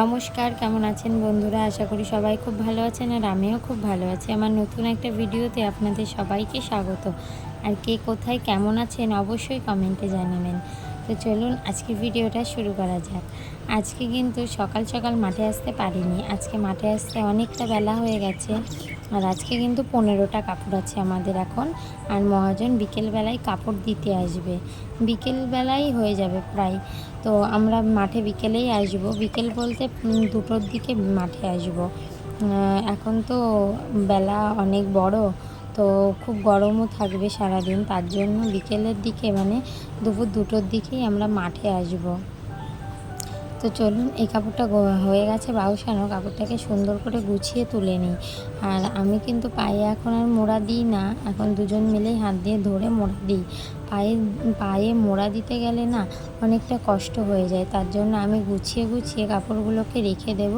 নমস্কার, কেমন আছেন বন্ধুরা? আশা করি সবাই খুব ভালো আছেন আর আমিও খুব ভালো আছি। আমার নতুন একটা ভিডিওতে আপনাদের সবাইকে স্বাগত। আর কে কোথায়, কেমন আছেন, অবশ্যই কমেন্টে জানাবেন। তো চলুন আজকে ভিডিওটা শুরু করা যাক। আজকে কিন্তু সকাল সকাল মাঠে আসতে পারিনি। আজকে মাঠে আসতে অনেকটা বেলা হয়ে গেছে। আর আজকে কিন্তু পনেরোটা কাপড় আছে আমাদের এখন। আর মহাজন বিকেলবেলায় কাপড় দিতে আসবে। বিকেলবেলাই হয়ে যাবে প্রায়। তো আমরা মাঠে বিকেলেই আসব। বিকেল বলতে দুটোর দিকে মাঠে আসব। এখন তো বেলা অনেক বড়। তো খুব গরমও থাকবে সারাদিন। তার জন্য বিকেলের দিকে মানে দুপুর দুটোর দিকেই আমরা মাঠে আসব। তো চলুন, এই কাপড়টা হয়ে গেছে বাউসানো কাপড়টাকে সুন্দর করে গুছিয়ে তুলে নিই। আর আমি কিন্তু পায়ে এখন আর মোড়া দিই না। এখন দুজন মিলেই হাত দিয়ে ধরে মোড়া দিই। পায়ে পায়ে মোড়া দিতে গেলে না অনেকটা কষ্ট হয়ে যায়। তার জন্য আমি গুছিয়ে গুছিয়ে কাপড়গুলোকে রেখে দেব।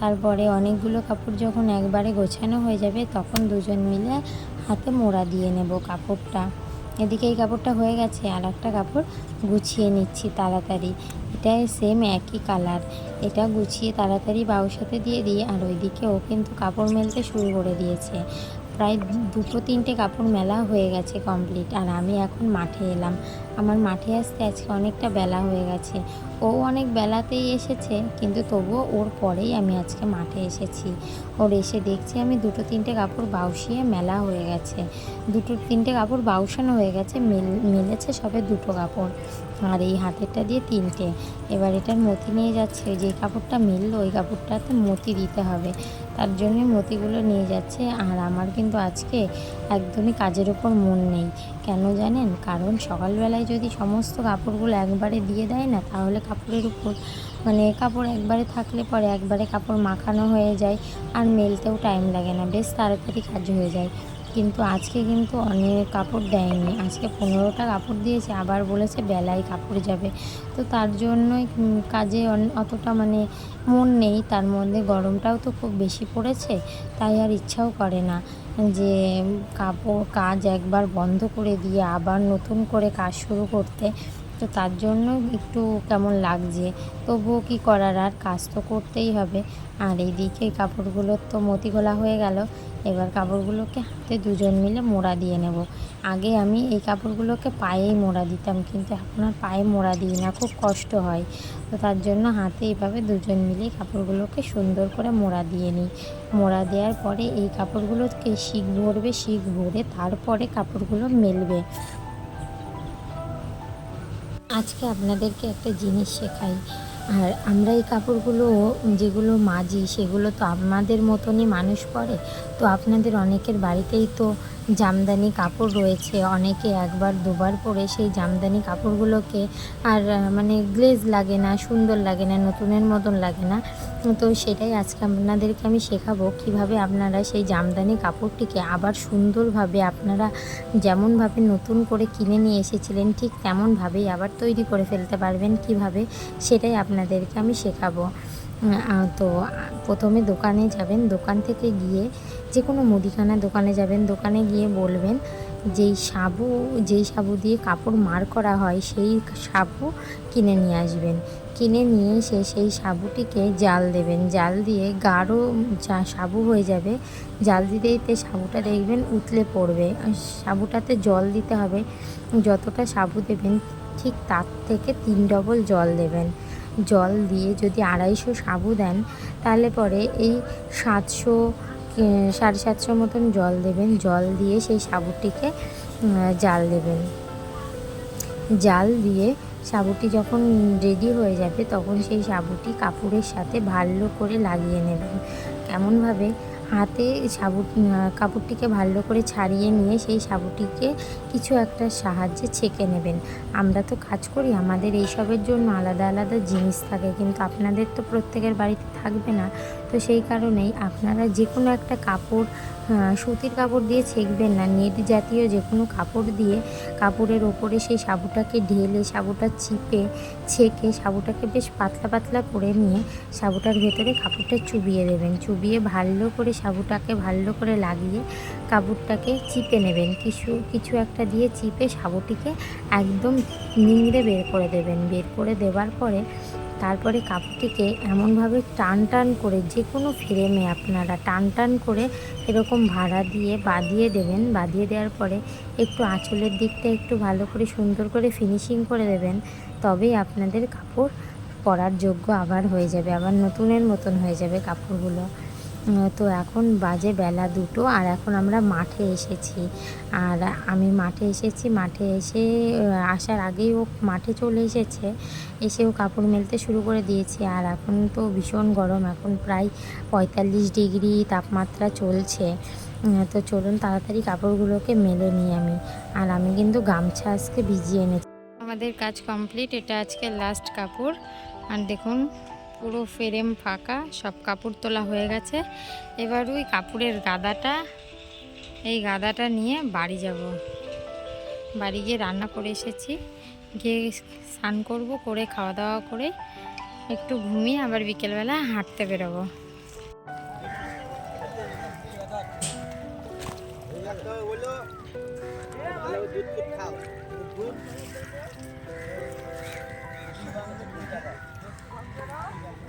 তারপরে অনেকগুলো কাপড় যখন একবারে গোছানো হয়ে যাবে, তখন দুজন মিলে হাতে মোড়া দিয়ে নেব কাপড়টা। এদিকে এই কাপড়টা হয়ে গেছে, আর একটা কাপড় গুছিয়ে নিচ্ছি তাড়াতাড়ি। এটাই সেম একই কালার এটা গুছিয়ে তাড়াতাড়ি বাউসাতে দিয়ে দিই, আর ওইদিকে ও কিন্তু কাপড় মেলতে শুরু করে দিয়েছে। প্রায় দুটো তিনটে কাপড় মেলা হয়ে গেছে কমপ্লিট আর আমি এখন মাঠে এলাম। আমার মাঠে আসতে আজকে অনেকটা বেলা হয়ে গেছে। ও অনেক বেলাতেই এসেছে, কিন্তু তবুও ওর পরেই আমি আজকে মাঠে এসেছি। ওর এসে দেখছি আমি দুটো তিনটে কাপড় বাউসিয়ে মেলা হয়ে গেছে। দুটো তিনটে কাপড় বাউসানো হয়ে গেছে, মেল, মেলেছে সবে দুটো কাপড়। আর এই হাতেরটা দিয়ে তিনটে। এবার এটার মতি নিয়ে যাচ্ছে যে কাপড়টা মিললো, ওই কাপড়টাতে মতি দিতে হবে। তার জন্য মতিগুলো নিয়ে যাচ্ছে, আর আমার কিন্তু আজকে একদমই কাজের ওপর মন নেই। কেন জানেন? কারণ সকালবেলায় যদি সমস্ত কাপড়গুলো একবারে দিয়ে দেয় না, তাহলে কাপড়ের উপর মানে কাপড় একবারে থাকলে পরে একবারে কাপড় মাখানো হয়ে যায় আর মেলতেও টাইম লাগে না। বেশ তাড়াতাড়ি কাজ হয়ে যায়। কিন্তু আজকে কিন্তু অনেক কাপড় দেয়নি। আজকে পনেরোটা কাপড় দিয়েছে, আবার বলেছে বেলায় কাপড় যাবে। তো তার জন্যই কাজে অতটা মানে মন নেই, তার মধ্যে গরমটাও তো খুব বেশি পড়েছে, তাই আর ইচ্ছাও করে না যে কাপড় কাজ একবার বন্ধ করে দিয়ে আবার নতুন করে কাজ শুরু করতে। তো তার জন্য একটু কেমন লাগছে? তবুও কী করার? আর কাজ তো করতেই হবে। আর এইদিকে কাপড়গুলোর তো মতি গোলা হয়ে গেল। এবার কাপড়গুলোকে হাতে দুজন মিলে মোড়া দিয়ে নেব। আগে আমি এই কাপড়গুলোকে পায়েই মোড়া দিতাম, কিন্তু এখন আর পায়ে মোড়া দিই না, খুব কষ্ট হয়। তো তার জন্য হাতে এইভাবে দুজন মিলে কাপড়গুলোকে সুন্দর করে মোড়া দিয়ে নিই। মোড়া দেওয়ার পরে এই কাপড়গুলোকে শিক ভরবে শিক ভরে তারপরে কাপড়গুলো মেলবে। আজকে আপনাদেরকে একটা জিনিস শেখাই। আর আমরা এই কাপড়গুলো, যেগুলো মাজি, সেগুলো তো আমাদের মতনই মানুষ পরে। তো আপনাদের অনেকের বাড়িতেই তো জামদানি কাপড় রয়েছে। অনেকে একবার, দুবার পরে সেই জামদানি কাপড়গুলোকে আর মানে গ্লেজ লাগে না, সুন্দর লাগে না, নতুনের মতন লাগে না। তো সেটাই আজকে আপনাদেরকে আমি শেখাবো কীভাবে আপনারা সেই জামদানি কাপড়টিকে আবার সুন্দরভাবে আপনারা যেমনভাবে নতুন করে কিনে নিয়ে এসেছিলেন, ঠিক তেমনভাবেই আবার তৈরি করে ফেলতে পারবেন কীভাবে, সেটাই আপনাদেরকে আমি শেখাবো। তো প্রথমে দোকানে যাবেন, দোকান থেকে গিয়ে যে কোনো মুদিখানা দোকানে যাবেন, দোকানে গিয়ে বলবেন যেই সাবু যেই সাবু দিয়ে কাপড় মার করা হয়, সেই সাবু কিনে নিয়ে আসবেন। কিনে নিয়ে এসে সেই সাবুটিকে জাল দেবেন। জাল দিয়ে গাঢ় যা সাবু হয়ে যাবে, জাল দিতে দিতে সাবুটা দেখবেন উতলে পড়বে। সাবুটাতে জল দিতে হবে। যতটা সাবু দেবেন, ঠিক তার থেকে তিন ডবল জল দেবেন। জল দিয়ে যদি আড়াইশো সাবু দেন, তাহলে পরে এই সাতশো সাড়ে সাতশো মতন জল দেবেন। জল দিয়ে সেই সাবুটিকে জাল দেবেন। জাল দিয়ে সাবুটি যখন রেডি হয়ে যাবে, তখন সেই সাবুটি কাপড়ের সাথে ভালো করে লাগিয়ে নেবেন। কেমনভাবে? হাতে সাবু কাপড়টিকে ভালো করে ছাড়িয়ে নিয়ে সেই সাবুটিকে কিছু একটা সাহায্যে ছেঁকে নেবেন। আমরা তো কাজ করি, আমাদের এইসবের জন্য আলাদা আলাদা জিনিস থাকে, কিন্তু আপনাদের তো প্রত্যেকের বাড়িতে থাকবে না। তো সেই কারণেই আপনারা যে কোনো একটা কাপড় সুতির কাপড় দিয়ে ছেঁকবেন না, নেট জাতীয় যে কোনো কাপড় দিয়ে কাপড়ের ওপরে সেই সাবুটাকে ঢেলে, সাবুটা চিপে, ছেঁকে, সাবুটাকে বেশ পাতলা পাতলা করে নিয়ে সাবুটার ভেতরে কাপড়টা চুবিয়ে দেবেন। চুবিয়ে ভালো করে সাবুটাকে ভালো করে লাগিয়ে কাপড়টাকে চিপে নেবেন। কিছু কিছু একটা দিয়ে চিপে সাবুটিকে একদম নিংড়ে বের করে দেবেন। বের করে দেওয়ার পরে তারপরে কাপড়টিকে এমনভাবে টান টান করে যে কোনো ফ্রেমে আপনারা টান টান করে এরকম ভাড়া দিয়ে বাঁধিয়ে দেবেন। বাঁধিয়ে দেওয়ার পরে একটু আঁচলের দিকটা একটু ভালো করে সুন্দর করে ফিনিশিং করে দেবেন। তবেই আপনাদের কাপড় পরার যোগ্য আবার হয়ে যাবে, আবার নতুনের মতন হয়ে যাবে কাপড়গুলো। তো এখন বাজে বেলা দুটো আর এখন আমরা মাঠে এসেছি। আর আমি মাঠে এসেছি, মাঠে এসে আসার আগেই ও মাঠে চলে এসেছে। এসেও কাপড় মেলতে শুরু করে দিয়েছি। আর এখন তো ভীষণ গরম, এখন প্রায় পঁয়তাল্লিশ ডিগ্রি তাপমাত্রা চলছে। তো চলুন তাড়াতাড়ি কাপড়গুলোকে মেলে নিই আমি। আর আমি কিন্তু গামছা আজকে ভিজিয়ে এনেছি। আমাদের কাজ কমপ্লিট, এটা আজকে লাস্ট কাপড়। আর দেখুন পুরো ফ্রেম ফাঁকা, সব কাপড় তোলা হয়ে গেছে। এবার ওই কাপড়ের গাদাটা, এই গাদাটা নিয়ে বাড়ি যাব। বাড়ি গিয়ে রান্না করে এসেছি। গিয়ে স্নান করব, করে খাওয়া দাওয়া করে একটু ঘুমিয়ে আবার বিকেলবেলা হাঁটতে বেরোবো।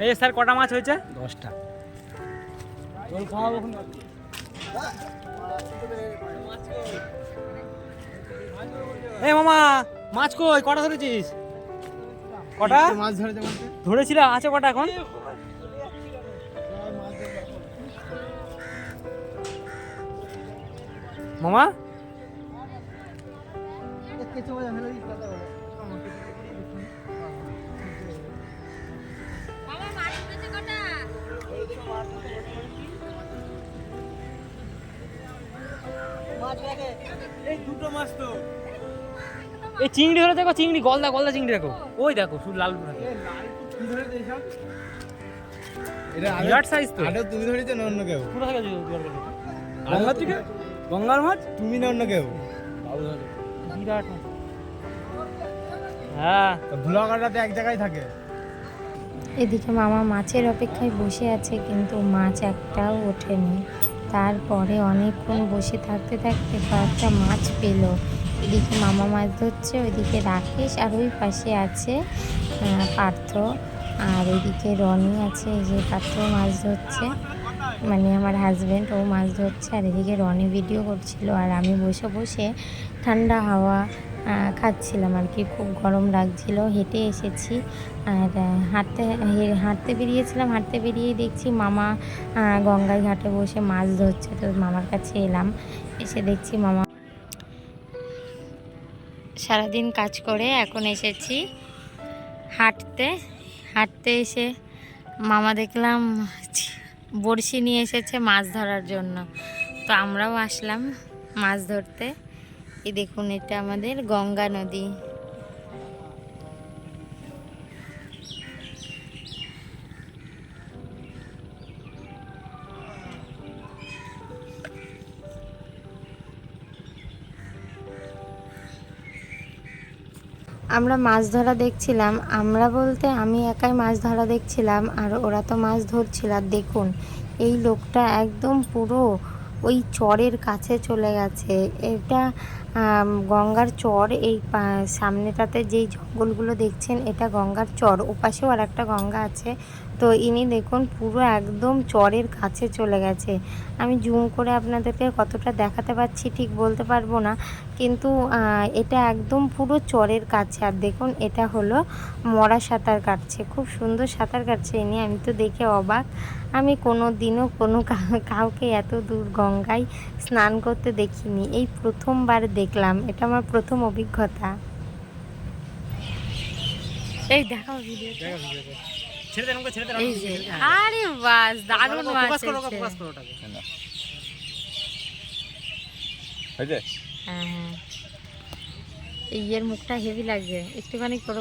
এই স্যার কটা মাছ হয়েছে? দশটা। এই মামা মাছ কই? কটা ধরেছিস? কটা? মাছ ধরেছে ধরেছিল আছে কটা এখন? মামা? এই দুটো মাছ তো। এই চিংড়ি ধরে দেখো চিংড়ি গলদা গলদা চিংড়ি দেখো। ওই দেখো শুধু লাল থাকে এটা বিরাট সাইজ তো। তুমি ধরেছো না অন্য কেউ? কোথা থেকে গঙ্গার থেকে? গঙ্গার মাছ? তুমি না অন্য কেউ? বিরাট মাছ। হ্যাঁ। ধুলা এক জায়গায় থাকে। এদিকে মামা মাছের অপেক্ষায় বসে আছে কিন্তু মাছ একটাও ওঠেনি। তারপরে অনেকক্ষণ বসে থাকতে থাকতে কয়েকটা মাছ পেল। এদিকে মামা মাছ ধরছে, ওইদিকে রাকেশ আর ওই পাশে আছে পার্থ। আর ওইদিকে রনি আছে, এই যে পার্থ মাছ ধরছে। মানে আমার হাজব্যান্ড ও মাছ ধরছে, আর এদিকে রনি ভিডিও করছিল, আর আমি বসে বসে ঠান্ডা হাওয়া খাচ্ছিলাম আর কি। খুব গরম লাগছিল, হেঁটে এসেছি। আর হাঁটতে হাঁটতে বেরিয়েছিলাম, হাঁটতে বেরিয়ে দেখছি মামা গঙ্গায় ঘাটে বসে মাছ ধরছে। তো মামার কাছে এলাম, এসে দেখছি মামা সারাদিন কাজ করে, এখন এসেছি হাঁটতে। হাঁটতে এসে মামা দেখলাম, বড়শি নিয়ে এসেছে মাছ ধরার জন্য। তো আমরাও আসলাম মাছ ধরতে। এই দেখুন, এটা আমাদের গঙ্গা নদী। আমরা মাছ ধরা দেখছিলাম। আমরা বলতে আমি একাই মাছ ধরা দেখছিলাম, আর ওরা তো মাছ ধরছিল। আর দেখুন, এই লোকটা একদম পুরো ওই চরের কাছে চলে গেছে। এটা গঙ্গার চর এই সামনেটাতে যেই জঙ্গলগুলো দেখছেন, এটা গঙ্গার চর। ওপাশেও আর একটা গঙ্গা আছে। তো ইনি দেখুন পুরো একদম চরের কাছে চলে গেছে। আমি জুম করে আপনাদেরকে কতটা দেখাতে পারছি ঠিক বলতে পারব না, কিন্তু এটা একদম পুরো চরের কাছে। আর দেখুন, এটা হলো মরা সাঁতার কাটছে। খুব সুন্দর সাঁতার কাটছে ইনি, আমি তো দেখে অবাক। আমি কোনো দিনও কোনো কাউকে এত দূর গঙ্গায় স্নান করতে দেখিনি। এই প্রথমবার দেখলাম এটা আমার প্রথম অভিজ্ঞতা। এই দেখাও ভিডিও আরে বাস দারুণ মাছ হ্যাঁ হ্যাঁ এই ইয়ের মুখটা হেভি লাগছে একটুখানি করো।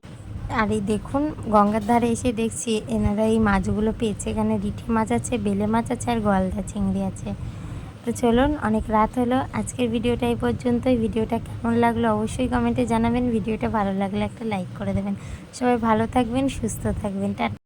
আর এই দেখুন গঙ্গার ধারে এসে দেখছি এনারা এই মাছগুলো পেয়েছে। এখানে রিঠে মাছ আছে বেলে মাছ আছে আর গলদা চিংড়ি আছে। তো চলুন, অনেক রাত হলো। আজকের ভিডিওটা এই পর্যন্তই। ভিডিওটা কেমন লাগল অবশ্যই কমেন্টে জানাবেন। ভিডিওটা ভালো লাগলে একটা লাইক করে দেবেন। সবাই ভালো থাকবেন, সুস্থ থাকবেন। টাটা।